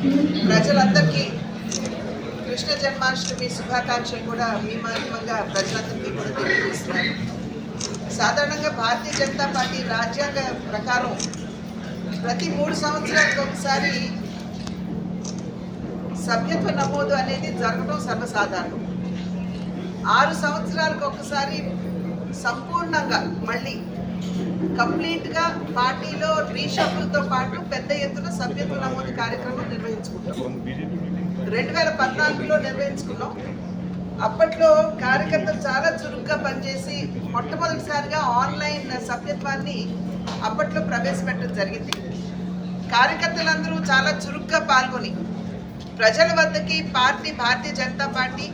ప్రజలందరికీ కృష్ణ జన్మాష్టమి శుభాకాంక్షలు కూడా మీ మాధ్యమంగా ప్రజలందరికీ కూడా తెలియజేస్తున్నాను. సాధారణంగా భారతీయ జనతా పార్టీ రాజ్యాంగ ప్రకారం ప్రతి మూడు సంవత్సరాలకు ఒకసారి సభ్యత్వ నమోదు అనేది జరగడం సర్వసాధారణం. ఆరు సంవత్సరాలకు ఒకసారి సంపూర్ణంగా మళ్ళీ కంప్లీట్గా పార్టీలో రీషఫుల్తో పాటు పెద్ద ఎత్తున సభ్యత్వ నమోదు కార్యక్రమం నిర్వహించుకుంటాం రెండు వేల పద్నాలుగులో నిర్వహించుకున్నాం. అప్పట్లో కార్యకర్తలు చాలా చురుగ్గా పనిచేసి మొట్టమొదటిసారిగా ఆన్లైన్ సభ్యత్వాన్ని అప్పట్లో ప్రవేశపెట్టడం జరిగింది. కార్యకర్తలందరూ చాలా చురుగ్గా పాల్గొని ప్రజల వద్దకి party Bharatiya Janata party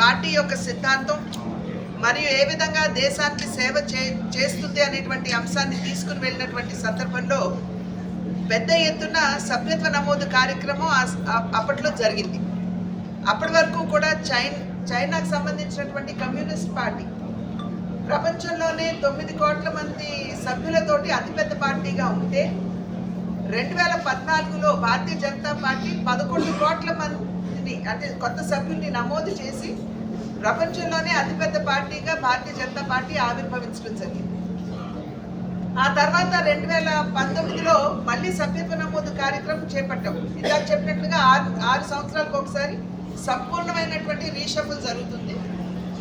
party యొక్క సిద్ధాంతం మరియు ఏ విధంగా దేశానికి సేవ చే చేస్తుంది అనేటువంటి అంశాన్ని తీసుకుని వెళ్ళినటువంటి సందర్భంలో పెద్ద ఎత్తున సభ్యత్వ నమోదు కార్యక్రమం అప్పట్లో జరిగింది. అప్పటి వరకు కూడా చైన్ చైనాకు సంబంధించినటువంటి కమ్యూనిస్ట్ పార్టీ ప్రపంచంలోనే తొమ్మిది కోట్ల మంది సభ్యులతోటి అతిపెద్ద పార్టీగా ఉంటే రెండు వేల పద్నాలుగులో భారతీయ జనతా పార్టీ పదకొండు కోట్ల మందిని అంటే కొత్త సభ్యుల్ని నమోదు చేసి ప్రపంచంలోనే అతిపెద్ద పార్టీగా భారతీయ జనతా పార్టీ ఆవిర్భవించడం జరిగింది. ఆ తర్వాత రెండు వేల పంతొమ్మిదిలో మళ్ళీ సభ్యత్వ నమోదు కార్యక్రమం చేపట్టాం. ఇందాక చెప్పినట్లుగా ఆరు ఆరు సంవత్సరాలకు ఒకసారి సంపూర్ణమైనటువంటి రీషఫుల్ జరుగుతుంది.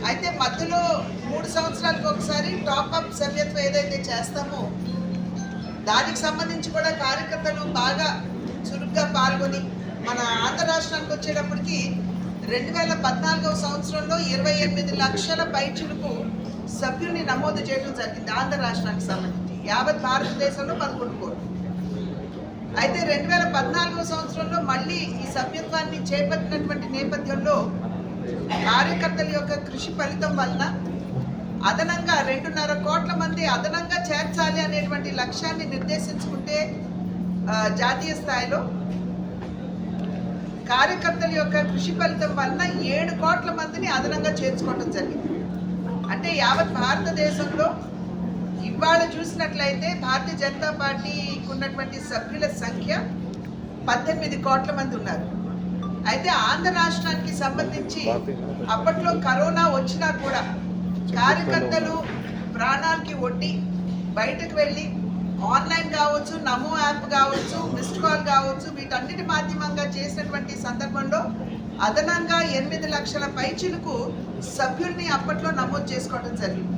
అయితే మధ్యలో మూడు సంవత్సరాలకు ఒకసారి టాప్ అప్ సభ్యత్వం ఏదైతే చేస్తామో దానికి సంబంధించి కూడా కార్యకర్తలు బాగా చురుగ్గా పాల్గొని మన ఆంధ్ర రాష్ట్రానికి వచ్చేటప్పటికి రెండు వేల పద్నాలుగవ సంవత్సరంలో ఇరవై ఎనిమిది లక్షల పైచులకు సభ్యుల్ని నమోదు చేయడం జరిగింది ఆంధ్ర రాష్ట్రానికి సంబంధించి. యావత్ భారతదేశంలో పదకొండు కోట్లు. అయితే రెండు వేల పద్నాలుగవ సంవత్సరంలో మళ్ళీ ఈ సభ్యత్వాన్ని చేపట్టినటువంటి నేపథ్యంలో కార్యకర్తల యొక్క కృషి ఫలితం వలన అదనంగా రెండున్నర కోట్ల మంది అదనంగా చేర్చాలి అనేటువంటి లక్ష్యాన్ని నిర్దేశించుకుంటే జాతీయ స్థాయిలో కార్యకర్తల యొక్క కృషి ఫలితం వలన ఏడు కోట్ల మందిని అదనంగా చేర్చుకోవడం జరిగింది. అంటే యావత్ భారతదేశంలో ఇవాళ చూసినట్లయితే భారతీయ జనతా పార్టీకి ఉన్నటువంటి సభ్యుల సంఖ్య పద్దెనిమిది కోట్ల మంది ఉన్నారు. అయితే ఆంధ్ర రాష్ట్రానికి సంబంధించి అప్పట్లో కరోనా వచ్చినా కూడా కార్యకర్తలు ప్రాణాలకి ఒడ్డి బయటకు వెళ్ళి ఆన్లైన్ కావచ్చు నమో యాప్ కావచ్చు మిస్డ్ కాల్ కావచ్చు వీటన్నిటి మాధ్యమంగా చేసినటువంటి సందర్భంలో అదనంగా ఎనిమిది లక్షల పైచిలకు సభ్యుల్ని అప్పట్లో నమోదు చేసుకోవడం జరిగింది.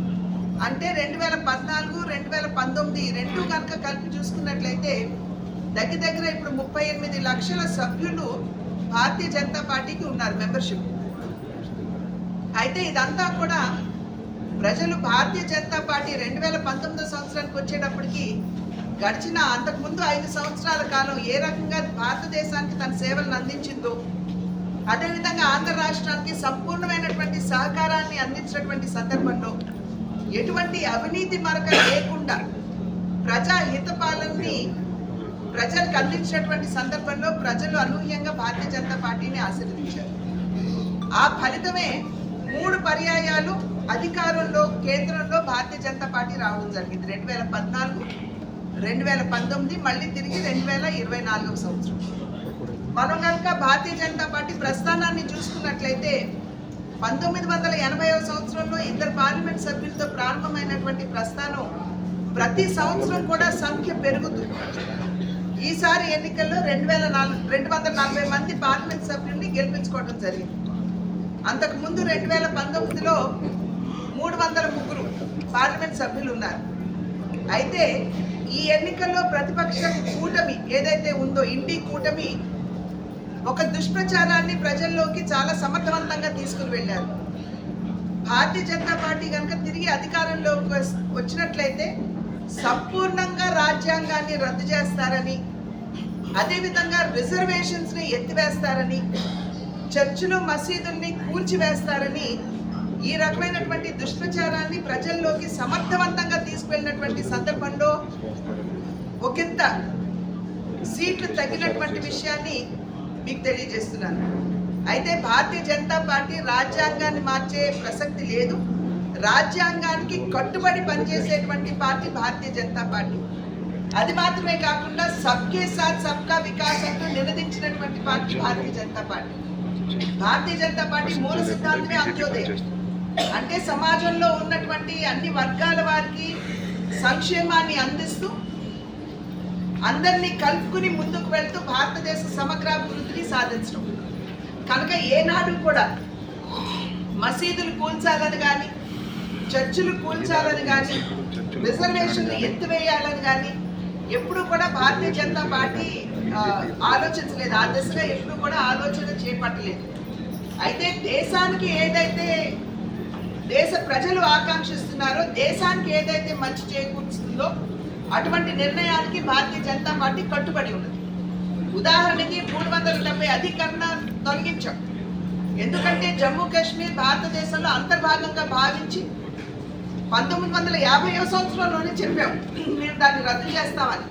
అంటే రెండు వేల పద్నాలుగు రెండు వేల పంతొమ్మిది రెండు కనుక కలిపి చూసుకున్నట్లయితే దగ్గర దగ్గర ఇప్పుడు ముప్పై ఎనిమిది లక్షల సభ్యులు భారతీయ జనతా పార్టీకి ఉన్నారు మెంబర్షిప్. అయితే ఇదంతా కూడా ప్రజలు భారతీయ జనతా పార్టీ రెండు వేల పంతొమ్మిదో సంవత్సరానికి వచ్చేటప్పటికి గడిచిన అంతకుముందు ఐదు సంవత్సరాల కాలం ఏ రకంగా భారతదేశానికి తన సేవలను అందించిందో అదేవిధంగా ఆంధ్ర రాష్ట్రానికి సంపూర్ణమైనటువంటి సహకారాన్ని అందించినటువంటి సందర్భంలో ఎటువంటి అవినీతి మరక లేకుండా ప్రజా హిత పాలనని ప్రజలకు అందించినటువంటి సందర్భంలో ప్రజలు అనూహ్యంగా భారతీయ జనతా పార్టీని ఆశీర్వదించారు. ఆ ఫలితమే మూడు పర్యాయాలు అధికారంలో కేంద్రంలో భారతీయ జనతా పార్టీ రావడం జరిగింది. రెండు వేల పద్నాలుగు రెండు వేల పంతొమ్మిది మళ్ళీ తిరిగి రెండు వేల ఇరవై నాలుగవ సంవత్సరం. మనం కనుక భారతీయ జనతా పార్టీ ప్రస్థానాన్ని చూసుకున్నట్లయితే పంతొమ్మిది వందల ఎనభైవ సంవత్సరంలో ఇద్దరు పార్లమెంట్ సభ్యులతో ప్రారంభమైనటువంటి ప్రస్థానం ప్రతి సంవత్సరం కూడా సంఖ్య పెరుగుతుంది ఈసారి ఎన్నికల్లో రెండు వేల నాలుగు రెండు వందల నలభై మంది పార్లమెంట్ సభ్యుల్ని గెలిపించుకోవడం జరిగింది. అంతకుముందు రెండు వేల పంతొమ్మిదిలో మూడు వందల ముగ్గురు పార్లమెంట్ సభ్యులు ఉన్నారు అయితే ఈ ఎన్నికల్లో ప్రతిపక్షం కూటమి ఏదైతే ఉందో ఇండి కూటమి ఒక దుష్ప్రచారాన్ని ప్రజల్లోకి చాలా సమర్థవంతంగా తీసుకుని వెళ్ళారు. భారతీయ జనతా పార్టీ కనుక తిరిగి అధికారంలోకి వచ్చినట్లయితే సంపూర్ణంగా రాజ్యాంగాన్ని రద్దు చేస్తారని అదేవిధంగా రిజర్వేషన్స్ని ఎత్తివేస్తారని చర్చిలు మసీదుల్ని కూల్చివేస్తారని ఈ రకమైనటువంటి దుష్ప్రచారాన్ని ప్రజల్లోకి సమర్థవంతంగా తీసుకువెళ్ళినటువంటి సందర్భంలో ఒకంత సీట్లు తగ్గినటువంటి విషయాన్ని మీకు తెలియజేస్తున్నాను. అయితే భారతీయ జనతా పార్టీ రాజ్యాంగాన్ని మార్చే ప్రసక్తి లేదు. రాజ్యాంగానికి కట్టుబడి పనిచేసేటువంటి పార్టీ భారతీయ జనతా పార్టీ. అది మాత్రమే కాకుండా సబ్కే సాత్ సబ్కా వికాస్ అంటూ నినదించినటువంటి party Bharatiya Janata party. Bharatiya Janata party మూల సిద్ధాంతమే అంత్యోదయం అంటే సమాజంలో ఉన్నటువంటి అన్ని వర్గాల వారికి సంక్షేమాన్ని అందిస్తూ అందరినీ కలుపుకుని ముందుకు వెళ్తూ భారతదేశ సమగ్రాభివృద్ధిని సాధించడం. కనుక ఏనాడు కూడా మసీదులు కూల్చాలని కానీ చర్చిలు కూల్చాలని కానీ రిజర్వేషన్లు ఎత్తివేయాలని కానీ ఎప్పుడు కూడా భారతీయ జనతా పార్టీ ఆలోచించలేదు. ఆ దిశగా ఎప్పుడు కూడా ఆలోచన చేపట్టలేదు. అయితే దేశానికి ఏదైతే దేశ ప్రజలు ఆకాంక్షిస్తున్నారో దేశానికి ఏదైతే మంచి చేకూరుస్తుందో అటువంటి నిర్ణయానికి భారతీయ జనతా పార్టీ కట్టుబడి ఉన్నది. ఉదాహరణకి మూడు వందల డెబ్బై అధికరణ తొలగించాం. ఎందుకంటే జమ్మూ కాశ్మీర్ భారతదేశంలో అంతర్భాగంగా భావించి పంతొమ్మిది వందల యాభైవ సంవత్సరంలోనే చెప్పాం. మేము దాన్ని రద్దు చేస్తామని.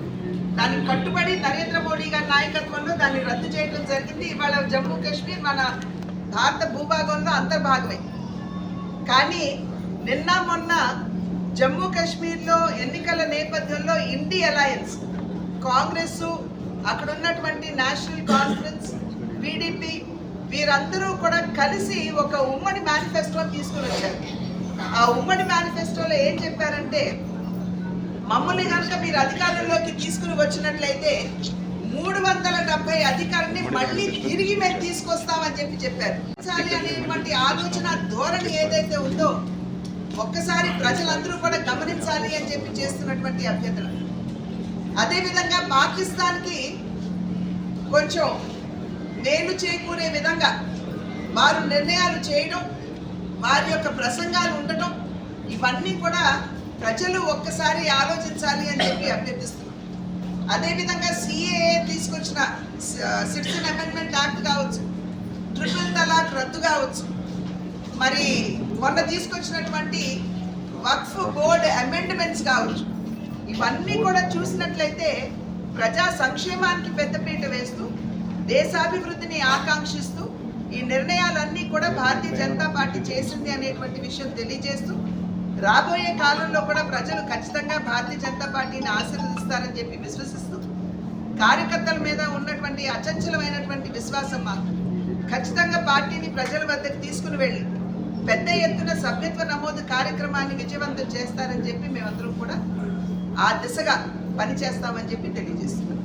దాన్ని కట్టుబడి నరేంద్ర మోడీ గారి నాయకత్వంలో దాన్ని రద్దు చేయడం జరిగింది. ఇవాళ జమ్మూ కాశ్మీర్ మన భారత భూభాగంలో అంతర్భాగమే. కానీ నిన్న మొన్న జమ్మూ కాశ్మీర్లో ఎన్నికల నేపథ్యంలో ఇండి అలయన్స్ కాంగ్రెస్ అక్కడ ఉన్నటువంటి నేషనల్ కాన్ఫరెన్స్ పీడీపీ వీరందరూ కూడా కలిసి ఒక ఉమ్మడి మేనిఫెస్టో తీసుకుని వచ్చారు. ఆ ఉమ్మడి మేనిఫెస్టోలో ఏం చెప్పారంటే మమ్మల్ని కనుక మీరు అధికారంలోకి తీసుకుని వచ్చినట్లయితే మూడు వందల డెబ్బై అధికార మళ్ళీ తిరిగి మేము తీసుకొస్తామని చెప్పి చెప్పారు. అనేటువంటి ఆలోచన ధోరణి ఏదైతే ఉందో ఒక్కసారి ప్రజలందరూ కూడా గమనించాలి అని చెప్పి చేస్తున్నటువంటి అభ్యర్థులు అదేవిధంగా పాకిస్తాన్కి కొంచెం మేలు చేకూరే విధంగా వారు నిర్ణయాలు చేయడం వారి యొక్క ప్రసంగాలు ఉండటం ఇవన్నీ కూడా ప్రజలు ఒక్కసారి ఆలోచించాలి అని చెప్పి అభ్యర్థిస్తున్నాం అదేవిధంగా సిఏఏ తీసుకొచ్చిన సిటిజన్ అమెండ్మెంట్ యాక్ట్ కావచ్చు ట్రిపుల్ తలాక్ రద్దు కావచ్చు. మరి మొన్న తీసుకొచ్చినటువంటి వక్ఫ్ బోర్డ్ అమెండ్మెంట్స్ కావచ్చు. ఇవన్నీ కూడా చూసినట్లయితే ప్రజా సంక్షేమానికి పెద్దపీట వేస్తూ దేశాభివృద్ధిని ఆకాంక్షిస్తూ ఈ నిర్ణయాలన్నీ కూడా భారతీయ జనతా పార్టీ చేసింది అనేటువంటి విషయం తెలియజేస్తూ రాబోయే కాలంలో కూడా ప్రజలు ఖచ్చితంగా భారతీయ జనతా పార్టీని ఆశీర్వదిస్తారని చెప్పి విశ్వసిస్తూ కార్యకర్తల మీద ఉన్నటువంటి అచంచలమైనటువంటి విశ్వాసం మాకు. ఖచ్చితంగా పార్టీని ప్రజల వద్దకు తీసుకుని వెళ్ళి పెద్ద ఎత్తున సభ్యత్వ నమోదు కార్యక్రమాన్ని విజయవంతం చేస్తారని చెప్పి మేమందరం కూడా ఆ దిశగా పనిచేస్తామని చెప్పి తెలియజేస్తున్నాం.